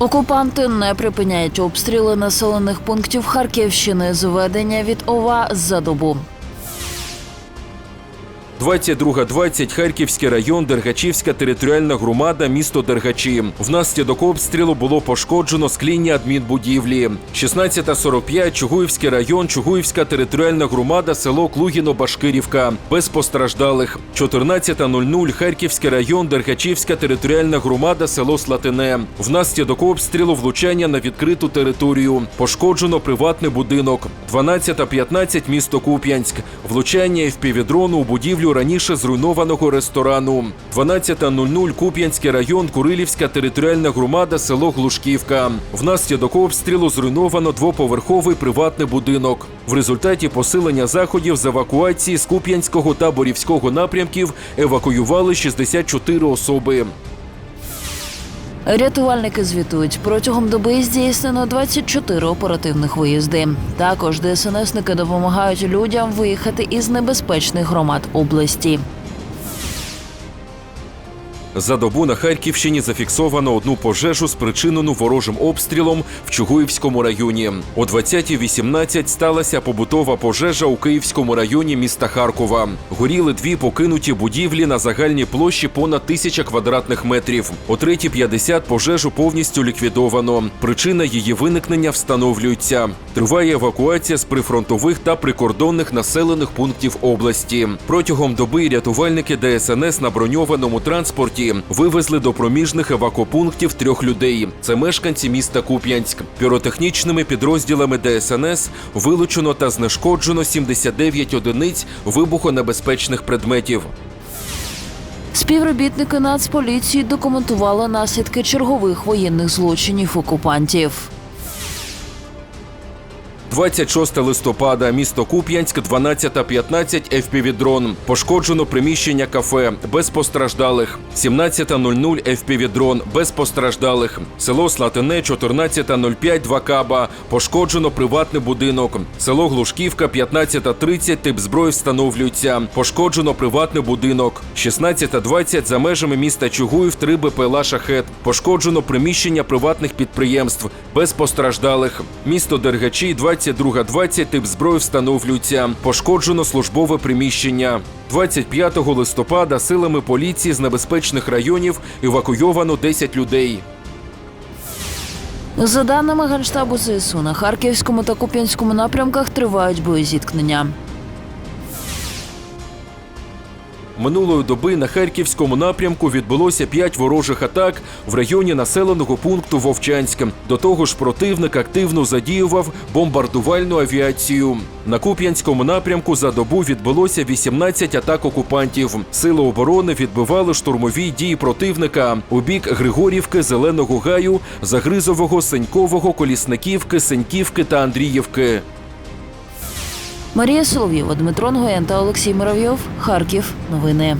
Окупанти не припиняють обстріли населених пунктів Харківщини. Зведення від ОВА за добу. 22.20 Харківський район, Дергачівська територіальна громада, місто Дергачі. Внаслідок обстрілу було пошкоджено скління адмінбудівлі. 16.45 Чугуївський район, Чугуївська територіальна громада, село Клугіно-Башкирівка. Без постраждалих. 14.00 Харківський район, Дергачівська територіальна громада, село Слатине. Внаслідок обстрілу влучання на відкриту територію. Пошкоджено приватний будинок. 12.15 місто Куп'янськ. Влучання FPV-дрону у будівлю раніше зруйнованого ресторану. 12.00 Куп'янський район, Курилівська територіальна громада, село Глушківка. Внаслідок обстрілу зруйновано двоповерховий приватний будинок. В результаті посилення заходів з евакуації з Куп'янського та Борівського напрямків евакуювали 64 особи. Рятувальники звітують, протягом доби здійснено 24 оперативних виїзди. Також ДСНСники допомагають людям виїхати із небезпечних громад області. За добу на Харківщині зафіксовано одну пожежу, спричинену ворожим обстрілом в Чугуївському районі. О 20.18 сталася побутова пожежа у Київському районі міста Харкова. Горіли дві покинуті будівлі на загальній площі понад тисяча квадратних метрів. О 3.50 пожежу повністю ліквідовано. Причина її виникнення встановлюється. Триває евакуація з прифронтових та прикордонних населених пунктів області. Протягом доби рятувальники ДСНС на броньованому транспорті вивезли до проміжних евакопунктів трьох людей. Це мешканці міста Куп'янськ. Піротехнічними підрозділами ДСНС вилучено та знешкоджено 79 одиниць вибухонебезпечних предметів. Співробітники Нацполіції документували наслідки чергових воєнних злочинів окупантів. 26 листопада, місто Куп'янськ, 12.15, FPV-дрон. Пошкоджено приміщення кафе, без постраждалих. 17.00, FPV-дрон, без постраждалих. Село Слатине, 14.05, 2 каба. Пошкоджено приватний будинок. Село Глушківка, 15.30, тип зброї встановлюється. Пошкоджено приватний будинок. 16.20, за межами міста Чугуїв, 3 БПЛА «Шахет». Пошкоджено приміщення приватних підприємств, без постраждалих. Місто Дергачі, 22.20, тип зброї встановлюється. Пошкоджено службове приміщення. 25 листопада силами поліції з небезпечних районів евакуйовано 10 людей. За даними Генштабу ЗСУ, на Харківському та Куп'янському напрямках тривають боєзіткнення. Минулої доби на харківському напрямку відбулося п'ять ворожих атак в районі населеного пункту Вовчанськ. До того ж, противник активно задіював бомбардувальну авіацію. На Куп'янському напрямку за добу відбулося 18 атак окупантів. Сили оборони відбивали штурмові дії противника у бік Григорівки, Зеленого Гаю, Загризового, Сенькового, Колісниківки, Сеньківки та Андріївки. Марія Солов'єва, Дмитро Нгоєн та Олексій Муравйов. Харків. Новини.